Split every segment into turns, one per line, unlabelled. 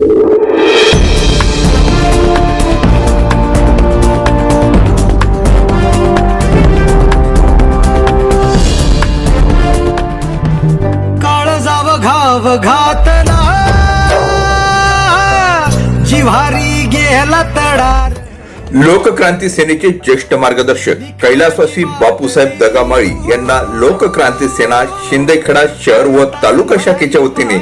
काळ जाव घाव घातला जिव्हारी गेला तडार.
लोकक्रांती सेनेचे ज्येष्ठ मार्गदर्शक कैलासवासी बापूसाहेब दगामाळी यांना लोकक्रांती सेना शिंदेखेडा शहर व तालुका शाखेच्या वतीने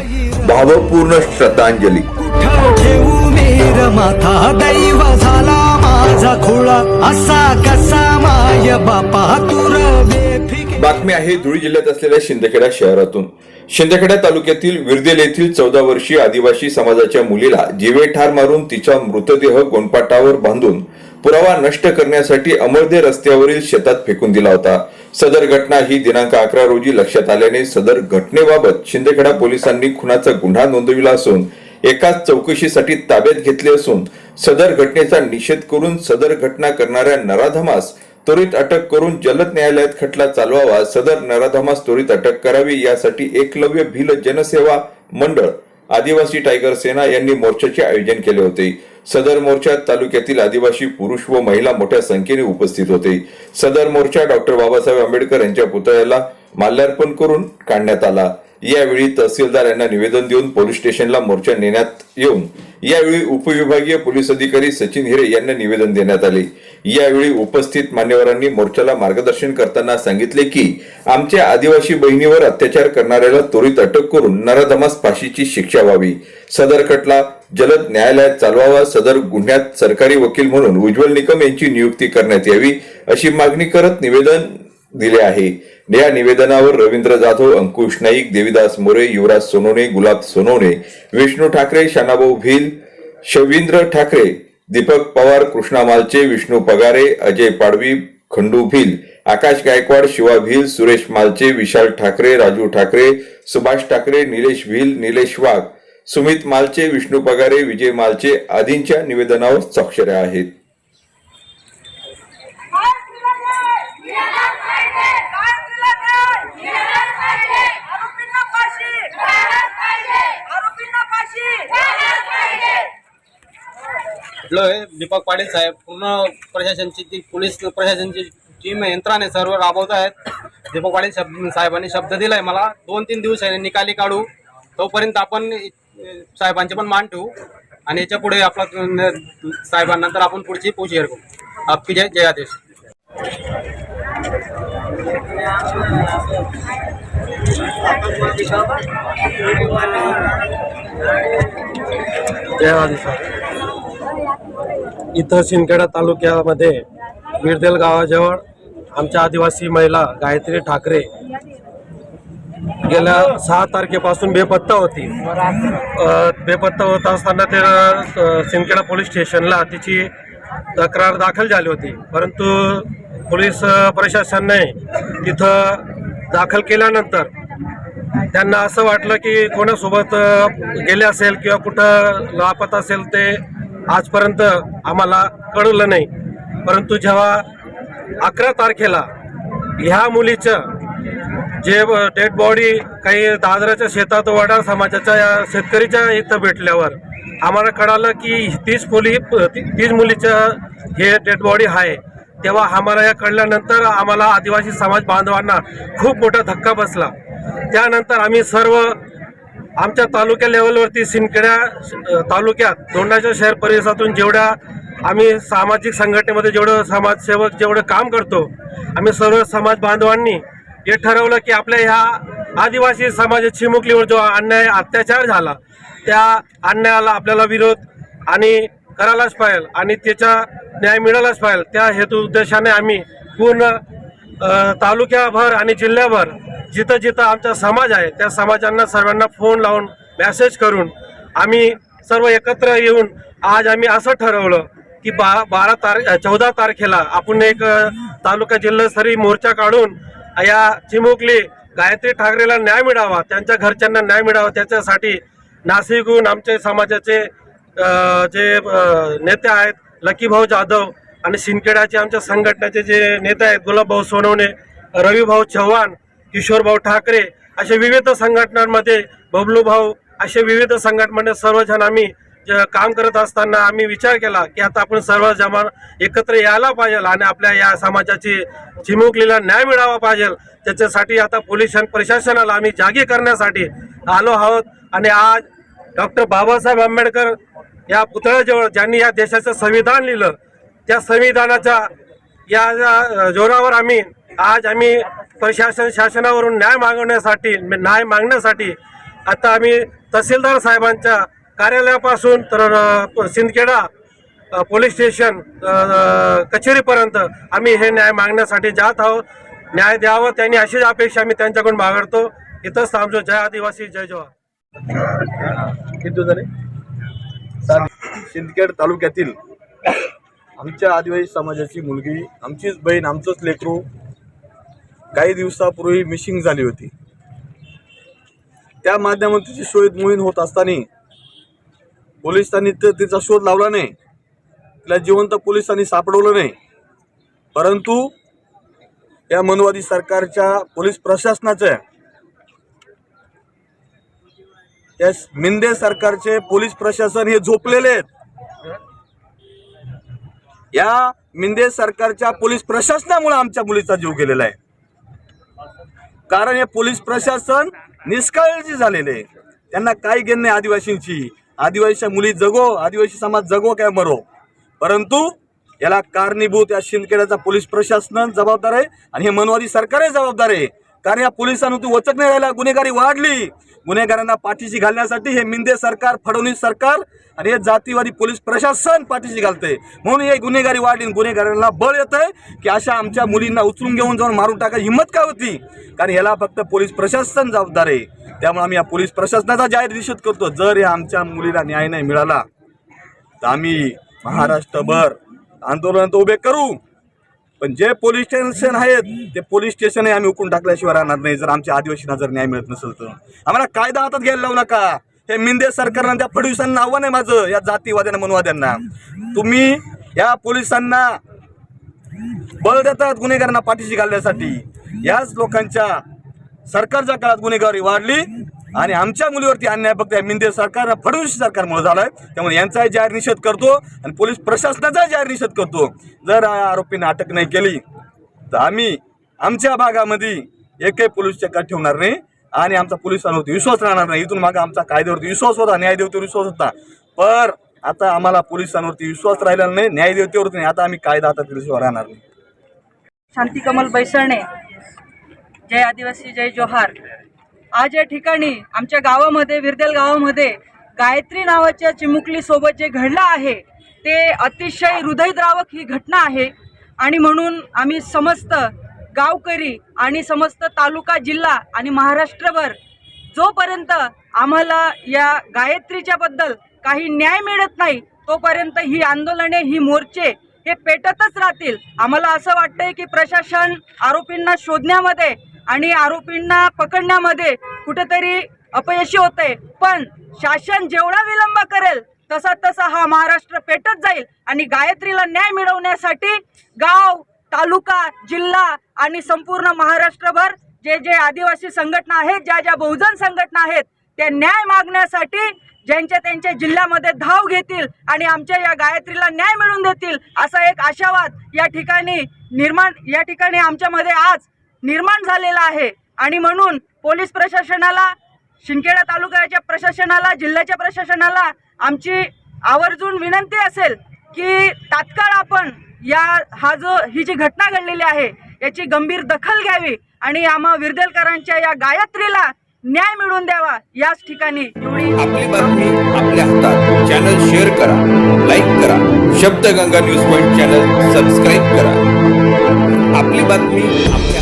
भावपूर्ण श्रद्धांजली.
कुठं ठेवू मेर माथा. दैव झाला माझा खुळा. असा कसा माय बापा? तुर
बातमी आहे धुळे जिल्ह्यात असलेल्या शिंदखेडा शहरातून. शिंदखेडा तालुक्यातील विरदेल येथील चौदा वर्षीय आदिवासी समाजाच्या मुलीला जीवे ठार मारून तिचा मृतदेह गोंडपाटावर बांधून पुरावा नष्ट करण्यासाठी अमळदे रस्त्यावरील शेतात फेकून दिला होता. सदर घटना ही दिनांक अकरा रोजी लक्षात आल्याने सदर घटनेबाबत शिंदखेडा पोलिसांनी खुनाचा गुन्हा नोंदविला असून एकाच चौकशीसाठी ताब्यात घेतले असून सदर घटनेचा निषेध करून सदर घटना करणाऱ्या नराधमास त्वरित अटक करून जलद न्यायालयात खटला चालवावा सदर नराधमास त्वरित अटक करावी यासाठी एकलव्य भिल जनसेवा मंडळ आदिवासी टायगर सेना यांनी मोर्चाचे आयोजन केले होते. सदर मोर्चात तालुक्यातील आदिवासी पुरुष व महिला मोठ्या संख्येने उपस्थित होते. सदर मोर्चा डॉक्टर बाबासाहेब आंबेडकर यांच्या पुतळ्याला माल्यार्पण करून काढण्यात आला. यावेळी तहसीलदार यांना निवेदन देऊन पोलीस स्टेशनला मोर्चा नेण्यात येऊन यावेळी उपविभागीय पोलीस अधिकारी सचिन हिरे यांना निवेदन देण्यात आले. यावेळी उपस्थित मान्यवरांनी मोर्चाला मार्गदर्शन करताना सांगितले की आमच्या आदिवासी बहिणीवर अत्याचार करणाऱ्याला त्वरित अटक करून नराधमास फाशीची शिक्षा व्हावी. सदर खटला जलद न्यायालयात चालवावा सदर गुन्ह्यात सरकारी वकील म्हणून उज्ज्वल निकम यांची नियुक्ती करण्यात यावी अशी मागणी करत निवेदन दिले आहे. या निवेदनावर रवींद्र जाधव अंकुश नाईक देविदास मोरे युवराज सोनवणे गुलाब सोनवणे विष्णू ठाकरे शानाभाऊ भिल शवींद्र ठाकरे दीपक पवार कृष्णा मालचे विष्णू पगारे अजय पाडवी खंडू भिल आकाश गायकवाड शिवा भिल सुरेश मालचे विशाल ठाकरे राजू ठाकरे सुभाष ठाकरे निलेश भिल निलेश वाघ सुमित मालचे विष्णू पगारे विजय मालचे आदींच्या निवेदनावर स्वाक्षऱ्या आहेत.
म्हटलं दीपक पाटील साहेब पूर्ण प्रशासनची ती पोलीस प्रशासनची टीम यंत्राने सर्व राबवत आहेत. दीपक पाटील शब्द साहेबांनी शब्द दिलाय मला दोन तीन दिवस आहे निकाली काढू. तोपर्यंत आपण साहेबांचे पण मान ठेवू. आणि याच्यापुढे आपला साहेबांना साहेबांनंतर आपण पुढची पोच करू आपकी जय जय आदेश.
जय इथं शिंदखेडा तालुक्यामध्ये विरदेल गावाजवळ आमच्या आदिवासी महिला गायत्री ठाकरे गेल्या सहा तारखेपासून बेपत्ता होती. बेपत्ता होत असताना ते सिंदखेडा पोलीस स्टेशनला तिची तक्रार दाखल झाली होती. परंतु पोलीस प्रशासनाने तिथं दाखल केल्यानंतर त्यांना असं वाटलं की कोणासोबत गेले असेल किंवा कुठं लापत असेल ते आजपर्यंत आम्हाला कळलं नाही. परंतु जेव्हा अकरा तारखेला ह्या मुलीचं जे डेड बॉडी काही दादराच्या शेतात वाडा समाजाच्या या शेतकरीच्या इथं भेटल्यावर आम्हाला कळालं की तीच मुली तीच मुलीचं हे डेड बॉडी आहे. तेव्हा आम्हाला या कळल्यानंतर आम्हाला आदिवासी समाज बांधवांना खूप मोठा धक्का बसला. त्यानंतर आम्ही सर्व आमच्या तालुक्या लेवलवरती सिंदखेड्या तालुक्यात दोंडाच्या शहर परिसरातून जेवढ्या आम्ही सामाजिक संघटनेमध्ये जेवढं समाजसेवक जेवढं काम करतो आम्ही सर्व समाज बांधवांनी हे ठरवलं की आपल्या ह्या आदिवासी समाजाची चिमुकलीवर जो अन्याय अत्याचार झाला त्या अन्यायाला आपल्याला विरोध आणि करायलाच पाहिजे आणि त्याचा न्याय मिळालाच पाहिजे. त्या हेतू उद्देशाने आम्ही पूर्ण तालुक्याभर आणि जिल्ह्याभर जिथं जिथं आमचा समाज आहे त्या समाजांना सर्वांना फोन लावून मॅसेज करून आम्ही सर्व एकत्र येऊन आज आम्ही असं ठरवलं की बा बारा तार चौदा तारखेला आपण एक तालुका जिल्हास्तरीय मोर्चा काढून या चिमुकली गायत्री ठाकरेला न्याय मिळावा त्यांच्या घरच्यांना न्याय मिळावा त्याच्यासाठी नाशिकहून आमचे समाजाचे जे नेते आहेत लकीभाऊ जाधव आणि शिंदखेड्याचे आमच्या संघटनेचे जे नेते आहेत गुलाबभाऊ सोनवणे रविभाऊ चव्हाण किशोरभाऊ ठाकरे अशा विविध संघटनांमध्ये बबलूभाऊ असे विविध संघटने सर्वजण आम्ही काम करत असताना आम्ही विचार केला की आता आपण सर्व जमा एकत्र यायला पाहिजे आणि आपल्या या समाजाची चिमुकलीला न्याय मिळावा पाहिजे. त्याच्यासाठी आता पोलीस प्रशासनाला आम्ही जागी करण्यासाठी आलो आहोत. आणि आज डॉक्टर बाबासाहेब आंबेडकर या पुतळ्याजवळ ज्यांनी या देशाचं संविधान लिहिलं त्या संविधानाच्या या या जोरावर आम्ही आज आम्ही प्रशासन शासनावरून न्याय मागवण्यासाठी न्याय मागण्यासाठी आता आम्ही तहसीलदार साहेबांच्या कार्यालयापासून तर सिंदखेडा पोलीस स्टेशन कचेरीपर्यंत आम्ही हे न्याय मागण्यासाठी जात आहोत. न्याय द्यावं त्यांनी अशीच अपेक्षा आम्ही त्यांच्याकडून बागडतो इथंच थांबतो. जय आदिवासी जय जवान.
किती झाले सिंदखेड तालुक्यातील आमच्या आदिवासी समाजाची मुलगी आमचीच बहीण आमचंच लेकरू काही दिवसापूर्वी मिसिंग झाली होती. त्या माध्यमातून तिची शोध मोहीम होत असताना पोलिसांनी तर तिचा शोध लावला नाही. तिला जिवंत पोलिसांनी सापडवलं नाही. परंतु या मनवादी सरकारच्या पोलीस प्रशासनाच्या या मिंदे सरकारचे पोलीस प्रशासन हे झोपलेले आहेत. या मिंदे सरकारच्या पोलीस प्रशासनामुळे आमच्या मुलीचा जीव गेलेला आहे. कारण हे पोलीस प्रशासन निष्काळजी झालेले त्यांना काही घेण नाही आदिवासींची. आदिवासीच्या मुली जगो आदिवासी समाज जगो काय मरो. परंतु याला कारणीभूत या शिंदखेड्याचा पोलीस प्रशासन जबाबदार आहे आणि हे मनवादी सरकारही जबाबदार आहे. कारण या पोलिसांवरती वचक नाही राहिला गुन्हेगारी वाढली. गुन्हेगारांना पाठीशी घालण्यासाठी हे मिंदे सरकार फडणवीस सरकार आणि हे जातीवादी पोलीस प्रशासन पाठीशी घालते. म्हणून हे गुन्हेगारी वाढली आणि गुन्हेगारांना बळ येत आहे की अशा आमच्या मुलींना उचलून घेऊन जाऊन मारून टाका. हिंमत का होती? कारण याला फक्त पोलीस प्रशासन जबाबदार आहे. त्यामुळे आम्ही या पोलीस प्रशासनाचा जाहीर निषेध करतो. जर या आमच्या मुलीला न्याय नाही मिळाला तर आम्ही महाराष्ट्रभर आंदोलन तर उभे करू. पण जे पोलीस स्टेशन आहेत ते पोलीस स्टेशनही आम्ही उकून टाकल्याशिवाय राहणार नाही. जर आमच्या आदिवासींना जर न्याय मिळत नसेल तर. आम्हाला कायदा हातात घ्यायला लावू नका. हे मिंदे सरकारनं त्या फडणवीसांना आव्हान आहे माझं या जातीवाद्यांना मनवाद्यांना. तुम्ही या पोलिसांना बळ देतात गुन्हेगारांना पाठीशी घालण्यासाठी. याच लोकांच्या सरकारच्या काळात गुन्हेगारी वाढली आणि आमच्या मुलीवरती अन्याय फक्त मिंदे सरकार फडणवीस सरकारमुळे झालाय. त्यामुळे यांचाही जाहीर निषेध करतो आणि पोलीस प्रशासनाचाही जाहीर निषेध करतो. जर आरोपींना अटक नाही केली तर आम्ही आमच्या भागामध्ये एकही पोलीस चक्का ठेवणार नाही आणि आमचा पोलिसांवरती विश्वास राहणार नाही. इथून मागे आमचा कायद्यावरती विश्वास होता न्यायदेवतेवर विश्वास होता. पर आता आम्हाला पोलिसांवरती विश्वास राहिला नाही न्यायदेवतेवरती नाही. आता आम्ही कायदा हातात राहणार नाही.
शांती कमल बैसळणे जय आदिवासी जय जोहार. आज या ठिकाणी आमच्या गावामध्ये विरदेल गावामध्ये गायत्री नावाच्या चिमुकली सोबत जे घडलं आहे ते अतिशय हृदयद्रावक ही घटना आहे. आणि म्हणून आम्ही समस्त गावकरी आणि समस्त तालुका जिल्हा आणि महाराष्ट्रभर जोपर्यंत आम्हाला या गायत्रीच्याबद्दल काही न्याय मिळत नाही तोपर्यंत ही आंदोलने ही मोर्चे हे पेटतच राहतील. आम्हाला असं वाटतंय की प्रशासन आरोपींना शोधण्यामध्ये आणि आरोपींना पकडण्यामध्ये कुठेतरी अपयशी होते. पण शासन जेवढा विलंब करेल तसा तसा हा महाराष्ट्र पेटत जाईल आणि गायत्रीला न्याय मिळवण्यासाठी गाव तालुका जिल्हा आणि संपूर्ण महाराष्ट्रभर जे जे आदिवासी संघटना आहेत ज्या ज्या बहुजन संघटना आहेत त्या न्याय मागण्यासाठी ज्यांच्या त्यांच्या जिल्ह्यामध्ये धाव घेतील आणि आमच्या या गायत्रीला न्याय मिळवून देतील असा एक आशावाद या ठिकाणी निर्माण या ठिकाणी आमच्यामध्ये आज निर्माण झालेला आहे. आणि म्हणून पोलीस प्रशासनाला शिंदखेडा तालुक्याच्या प्रशासनाला जिल्ह्याच्या प्रशासनाला आमची आवर्जून विनंती असेल की तात्काळ आपण या हा जो ही जी घटना घडलेली आहे याची गंभीर दखल घ्यावी आणि आम्हा विरदेलकरांच्या या गायत्रीला न्याय मिळवून द्यावा याच ठिकाणी एवढी
आपली बातमी आपल्या हातात. चॅनल शेअर करा लाईक करा. Shabdganga news point channel subscribe करा. आपली बातमी आपल्या